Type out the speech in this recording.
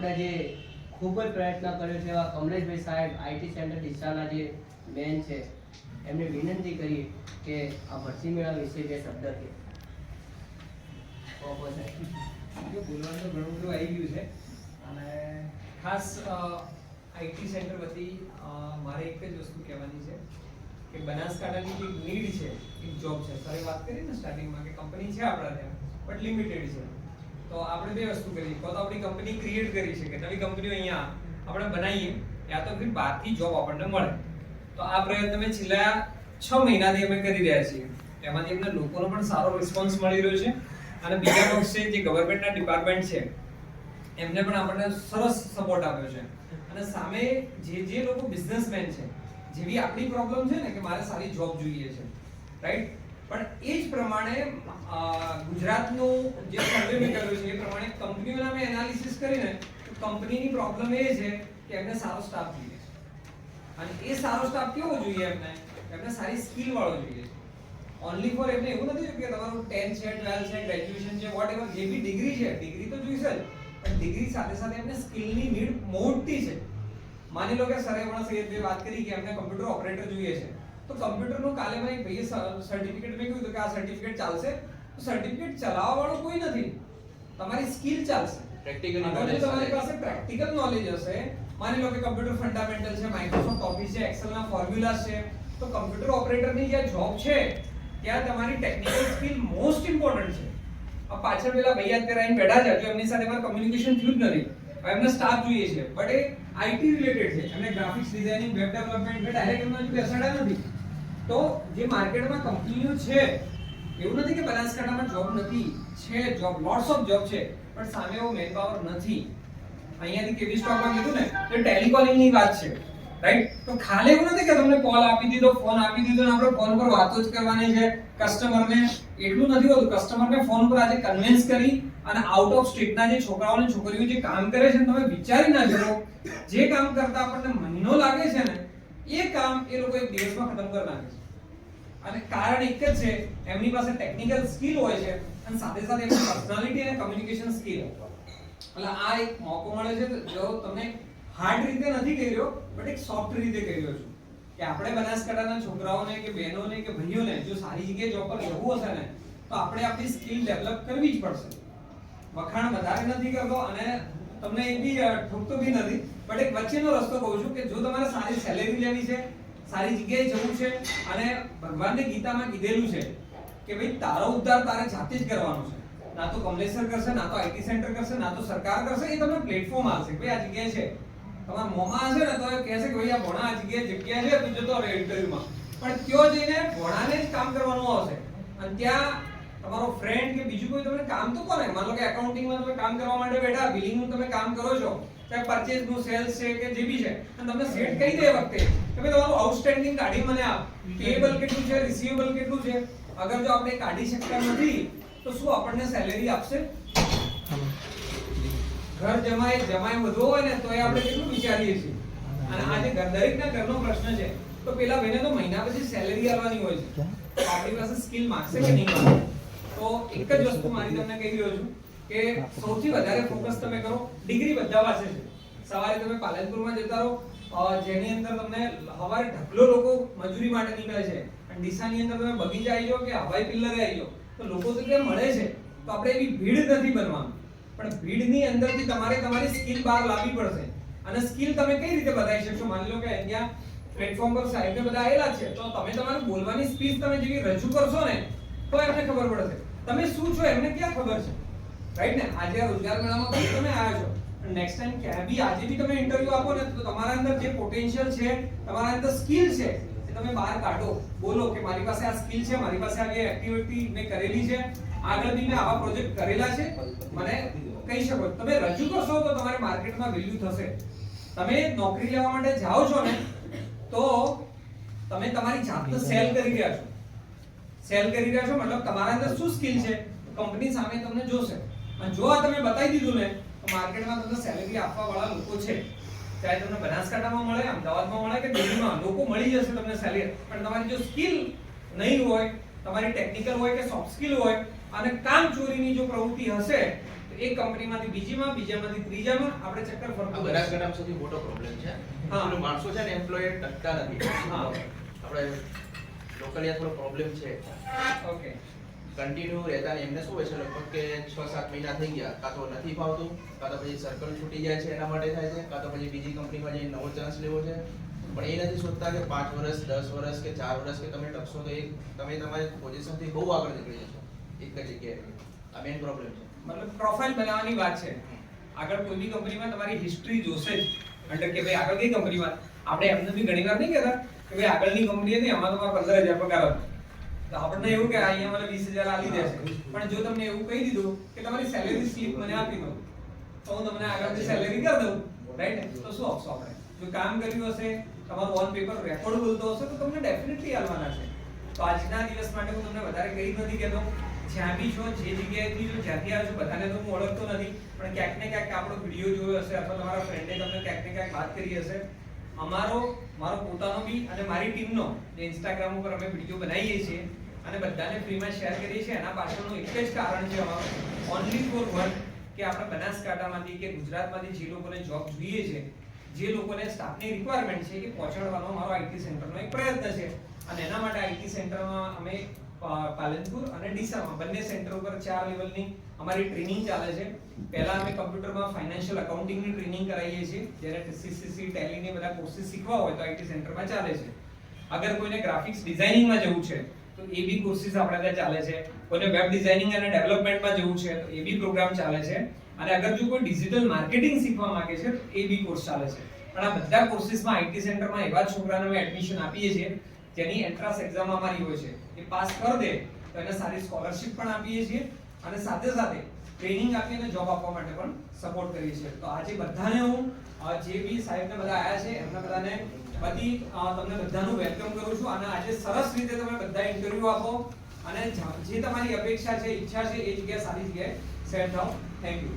આપણે જે ખૂબ જ પ્રયત્ન કર્યો છે એવા કમલેશભાઈ સાહેબ આઈટી સેન્ટર ડીસાના જે મેન છે, એમને વિનંતી કરી કે આ ભરતી મેળા વિશે જે શબ્દ કે બોલવાનું તો ઘણું બધું આવી ગયું છે. અને ખાસ આઈટી સેન્ટર વતી મારે એક જ વસ્તુ કહેવાની છે કે બનાસકાંઠાની જે નીડ છે, એક જોબ છે. સર વાત કરી ને સ્ટાર્ટિંગમાં કે કંપની છે આપણા ત્યાં બટ લિમિટેડ છે. તો આપણે બે વસ્તુ કરી કો તો આપણી કંપની ક્રિએટ કરી છે કે નવી કંપનીઓ અહીંયા આપણે બનાવીએ. યા તો ફિર બહારથી જોબ આપણને મળે. તો આ પ્રયત્ન અમે છેલ્લા છ મહિનાથી અમે કરી રહ્યા છીએ. એમાંથી અમને લોકોનો પણ સારો રિસ્પોન્સ મળી રહ્યો છે. અને બીજા પક્ષે જે ગવર્મેન્ટના ડિપાર્ટમેન્ટ છે, એમને પણ આપણને સરસ સપોર્ટ આપ્યો છે. અને સામે જે જે લોકો બિઝનેસમેન છે, જેવી આપણી પ્રોબ્લેમ છે ને કે મારે સારી જોબ જોઈએ છે. રાઈટ પણ એ જ પ્રમાણે ગુજરાતનું જે સર્વે મેં કર્યું છે, એ પ્રમાણે કંપનીઓના મેં એનાલિસિસ કરીને કંપનીની પ્રોબ્લેમ એ છે કે એમને સારો સ્ટાફ જોઈએ છે. અને એ સારો સ્ટાફ કેવો જોઈએ એમને? એમને સારી સ્કિલ વાળો જોઈએ છે. ઓનલી ફોર એમને એવું નથી કે તમારું 10 છે 12 છે ગ્રેજ્યુએશન છે વોટ જે બી ડિગ્રી છે ડિગ્રી તો જોઈશે જ, પણ ડિગ્રી સાથે સાથે એમને સ્કિલની નીડ મોટી છે. માની લો કે સરે પણ સૈયદભાઈ વાત કરી કે એમને કમ્પ્યુટર ઓપરેટર જોઈએ છે. તો કમ્પ્યુટરનું કાલે મને એક ભાઈએ સર્ટિફિકેટ મેં કીધું કે આ સર્ટિફિકેટ ચાલશે. તો સર્ટિફિકેટ ચલાવવા વાળો કોઈ નથી. તમારી સ્કિલ ચાલશે. પ્રેક્ટિકલ નોલેજ તમારી પાસે પ્રેક્ટિકલ નોલેજ હશે માની લો કે કમ્પ્યુટર ફંડામેન્ટલ છે માઇક્રોસોફ્ટ ઓફિસ છે એક્સેલ ના ફોર્મ્યુલા છે તો કમ્પ્યુટર ઓપરેટરની જ્યાં જોબ છે ત્યાં તમારી ટેકનિકલ સ્કિલ મોસ્ટ ઇમ્પોર્ટન્ટ છે. આ પાછળ પેલા ભાઈ યાદ આવીને બેઠા છે હજુ એમની સાથે મારું કમ્યુનિકેશન થયું જ નથી. એમને સ્ટાફ જોઈએ છે. બટ એ આઈટી રિલેટેડ છે. અને ગ્રાફિક્સ ડિઝાઇનિંગ વેબ ડેવલપમેન્ટ કે ડાયરેક્ટ એમને હજુ બેસાડ્યા નથી. તો જે માર્કેટમાં કંપનીઓ છે, એવું નથી કે બનાસકાંઠામાં જોબ નથી, છે જોબ લોટ્સ ઓફ જોબ છે, પણ સામે એવો મેન પાવર નથી. અહીંયાથી કેવી સ્ટોકમાં કીધું ને, તો ટેલિકોલિંગની વાત છે. રાઈટ તો ખાલી એવું નથી કે તમને કોલ આપી દીધો ફોન આપી દીધો ને આપણે ફોન પર વાતો જ કરવાની છે કસ્ટમરને એટલું નથી હોતું. કસ્ટમરને ફોન પર આજે કન્વિન્સ કરી અને આઉટ ઓફ સ્ટેટના જે છોકરાઓ અને છોકરીઓ જે કામ કરે છે તમે વિચારી ના જુઓ, જે કામ કરતા આપણને મહિનો લાગે છે ને, એ કામ એ લોકો એક દિવસમાં ખતમ કરી નાખે છે. અને કારણ એક જ છે, એમની પાસે ટેકનિકલ સ્કિલ હોય છે અને સાથે સાથે એમની પર્સનાલિટી અને કમ્યુનિકેશન સ્કિલ એટલે આ એક મોકો મળે છે, જો તમને હાર્ડ રીતે નથી કહી રહ્યો બટ એક સોફ્ટ રીતે કહી રહ્યો છું. કે આપણે બનાસકાંઠાના છોકરાઓને કે બહેનોને કે ભાઈઓને, જો સારી જગ્યાએ જોબ પર જવું હશે ને, તો આપણે આપણી સ્કિલ ડેવલપ કરવી જ પડશે. વખાણ વધારે નથી કરતો અને તમને એક બી ઠૂકતો બી નથી. બટ એક વચ્ચેનો રસ્તો કહું છું કે જો તમારે સારી સેલેરી લેવી છે, સારી જગ્યાએ જવું છે અને ભગવાનને ગીતામાં કીધેલું છે કે ભાઈ, તારો ઉદ્ધાર તારે જાતે જ કરવાનો છે. ના તો કમલેશ્વર કરશે, ના તો આઈટી સેન્ટર કરશે, ના તો સરકાર કરશે, એ તમને પ્લેટફોર્મ આવશે ભાઈ, આ જગ્યાએ છે. તમારા મોમાં હશે ને તો એ કહેશે કે ભાઈ, આ ભોણા આ જગ્યાએ જગ્યા છે, તું જતો રહે ઇન્ટરવ્યુમાં પણ ત્યો જઈને ભોણાને જ કામ કરવાનું આવશે. અને ત્યાં તમારો ફ્રેન્ડ કે બીજું કોઈ તમને કામ તો કોને? માનો કે એકાઉન્ટિંગમાં તમે કામ કરવા માટે બેઠા બિલિંગનું તમે કામ કરો છો કે પરચેસનું સેલ્સ છે કે જે બી છે, અને તમને સેટ કરી દે વખતે. કે ભાઈ તમારું આઉટસ્ટેન્ડિંગ કાઢી મને આપ. પેએબલ કેટલું છે રિસીવેબલ કેટલું છે? અગર જો આપણે કાઢી શકતા નથી, તો શું આપણને સેલેરી આપશે? ઘર જમાય જમાય વધુ હોય ને, તો એ આપણે કેટલું વિચારીએ છીએ? અને આજે ઘર- દરેકના ઘરનો પ્રશ્ન છે, તો પેલા ભાઈને તો મહિના પછી સેલેરી આવવાની હોય છે. આપણી પાસે સ્કિલ માગશે કે નહીં? માંગે તો એક જ વસ્તુ મારી તમને કહી રહ્યો છું કે સૌથી વધારે ફોકસ તમે કરો ડિગ્રી બધા પાસે છે. સવારે તમે પાલનપુરમાં જતા રહો જેની અંદર તમને હવારે ઢગલો લોકો મજૂરી માટે નીકળે છે. અને દિશાની અંદર તમે બગીચા આવી જાઓ કે હવાઈ પિલ્લર આવી જાઓ, તો લોકો તો ત્યાં મળે છે. તો આપણે એવી ભીડ નથી બનવાનું. પણ ભીડની અંદરથી તમારે તમારી સ્કિલ બહાર લાવવી પડશે. અને સ્કિલ તમે કઈ રીતે બતાવી શકશો? માની લો કે અહીંયા પ્લેટફોર્મ પર સાહેબને બધા આવેલા છે. તો તમે તમારી બોલવાની સ્પીચ તમે જેવી રજૂ કરશો ને, તો એમને ખબર પડશે. તમે શું છો એમને ક્યાં ખબર છે? રાઈટ ને? આજે આ રોજગાર મેળામાં તમે આવ્યા છો. નેક્સ્ટ ટાઈમ ક્યાં બી આજે બી તમે ઇન્ટરવ્યુ આપો ને, તો તમારા અંદર જે પોટેન્શિયલ છે, તમારા અંદર સ્કિલ છે, એ તમે બહાર કાઢો. બોલો કે મારી પાસે આ સ્કિલ છે, મારી પાસે આવી એક્ટિવિટી મેં કરેલી છે. આગળ બી મેં આવા પ્રોજેક્ટ કરેલા છે. મને કહી શકો તમે રજૂ કરશો તો તમારે માર્કેટમાં વેલ્યુ થશે. તમે નોકરી લેવા માટે જાઓ છો ને, તો તમે તમારી જાતને સેલ કરી રહ્યા છો. સેલ કરી રહ્યા છો મતલબ તમારા અંદર શું સ્કિલ છે કંપની સામે તમને જોશે અને જો આ તમે બતાવી દીધું ને તો માર્કેટમાં તમને સેલેરી આપવા વાળા લોકો છે ચાહે તમને બનાસકાંઠામાં મળે અમદાવાદમાં મળે કે દિલ્હીમાં લોકો મળી જશે તમને સેલેરી પણ તમારી જો સ્કિલ નહીં હોય તમારી ટેકનિકલ હોય કે સોફ્ટ સ્કિલ હોય અને કામ ચોરીની જો પ્રવૃત્તિ હશે તો એક કંપનીમાંથી બીજીમાં બીજામાંથી ત્રીજામાં આપણે ચક્કર ફરતું. બનાસકાંઠામાં સૌથી મોટો પ્રોબ્લેમ છે હા. માણસો છે ને એમ્પ્લોયર ટકતા નથી હા. આપણે લોકલી થોડો પ્રોબ્લેમ છે. ઓકે કન્ટિન્યુ રહેતા ને એમને શું હોય છે લગભગ કે છ સાત મહિના થઈ ગયા. કાં તો નથી ફાવતું કાં તો પછી સર્કલ છૂટી જાય છે એના માટે થાય છે કાં તો પછી બીજી કંપનીમાં જઈને નવો ચાન્સ લેવો છે. પણ એ નથી શોધતા કે પાંચ વર્ષ દસ વર્ષ કે ચાર વર્ષ કે તમે ટકશો તો એ તમે તમારી પોઝિશનથી બહુ આગળ નીકળી જશો. એક જ જગ્યાએ આ મેઇન પ્રોબ્લેમ છે. મતલબ પ્રોફાઇલ બનાવવાની વાત છે. આગળ કોઈ બી કંપનીમાં તમારી હિસ્ટ્રી જોશે જ. અંદર કે ભાઈ આગળ કઈ કંપનીમાં આપણે એમને બી ઘણીવાર નહીં કહેતા. કે ભાઈ આગળની કંપની હતી એમાં તમારે પંદર હજાર પગાર હતો. તો આપણને એવું કે અહીંયા મને વીસ હજાર આપી દેશે. પણ જો તમને એવું કહી દીધું કે તમારી સેલેરી સ્લીપ મને આપી દો, તો હું તમને આગળની સેલેરી કરી દઉં. રાઈટ તો શું આપશો આપણે? જો કામ કર્યું હશે, તમારું ઓન પેપર રેકોર્ડ બોલતો હશે, તો તમને ડેફિનેટલી આવવાના છે. તો આજના દિવસ માટે હું તમને વધારે કહી નથી કહેતો. જ્યાં બી છો, જે જગ્યાએથી જો જ્યાંથી આવ્યો છો, બધાને તો હું ઓળખતો નથી. પણ ક્યાંક ને ક્યાંક આપણો વીડિયો જોયો હશે, અથવા તમારા ફ્રેન્ડે તમને ક્યાંક ને ક્યાંક વાત કરી હશે. અમારો મારો પોતાનો બી અને મારી ટીમનો જે ઇન્સ્ટાગ્રામ ઉપર અમે વીડિયો બનાવીએ છીએ અને બધાને ફ્રીમાં શેર કરીએ છીએ. એના પાછળનું એક જ કારણ છે અમારું. ઓનલી ફોર વન કે આપણે બનાસકાંઠામાંથી કે ગુજરાતમાંથી જે લોકોને જોબ જોઈએ છે, જે લોકોને સ્ટાફની રિક્વાયરમેન્ટ છે એ પહોંચાડવાનો મારો આઈટી સેન્ટરનો એક પ્રયત્ન છે. અને એના માટે આઈટી સેન્ટરમાં અમે પાલનપુર અને ડીસામાં. બંને સેન્ટર ઉપર ચાર લેવલની અમારી ટ્રેનિંગ ચાલે છે. પહેલા અમે કમ્પ્યુટરમાં ફાઇનાન્શિયલ અકાઉન્ટિંગની ટ્રેનિંગ કરાવીએ છીએ. જ્યારે સીસીસી ટેલી ને બધા કોર્સિસ શીખવા હોય તો આઈટી સેન્ટરમાં ચાલે છે. અગર કોઈને ગ્રાફિક્સ ડિઝાઇનિંગમાં જવું છે, તો એ બી કોર્સિસ આપણે ત્યાં ચાલે છે. કોઈને વેબ ડિઝાઇનિંગ અને ડેવલપમેન્ટમાં જવું છે, તો એ બી પ્રોગ્રામ ચાલે છે. અને અગર જો કોઈ ડિજિટલ માર્કેટિંગ શીખવા માંગે છે, તો એ બી કોર્સ ચાલે છે. પણ આ બધા કોર્સિસમાં આઈટી સેન્ટરમાં એવા છોકરાને અમે એડમિશન આપીએ છીએ જેની એન્ટ્રાન્સ એક્ઝામ અમારી હોય છે, એ પાસ કરી દે, તો એને સારી સ્કોલરશિપ પણ આપીએ છીએ અને સાથે સાથે ટ્રેનિંગ આપીને જોબ આપવા માટે પણ સપોર્ટ કરીએ છીએ. તો આજે બધાને હું જે બી સાહેબને બધા આવ્યા છે, એમના બધાને બધી તમને બધાનું વેલકમ કરું છું. અને આજે સરસ રીતે તમે બધા ઇન્ટરવ્યુ આપો અને જે તમારી અપેક્ષા છે, ઈચ્છા છે, એ જગ્યાએ સારી જગ્યાએ સેટ થાઓ થેન્ક યુ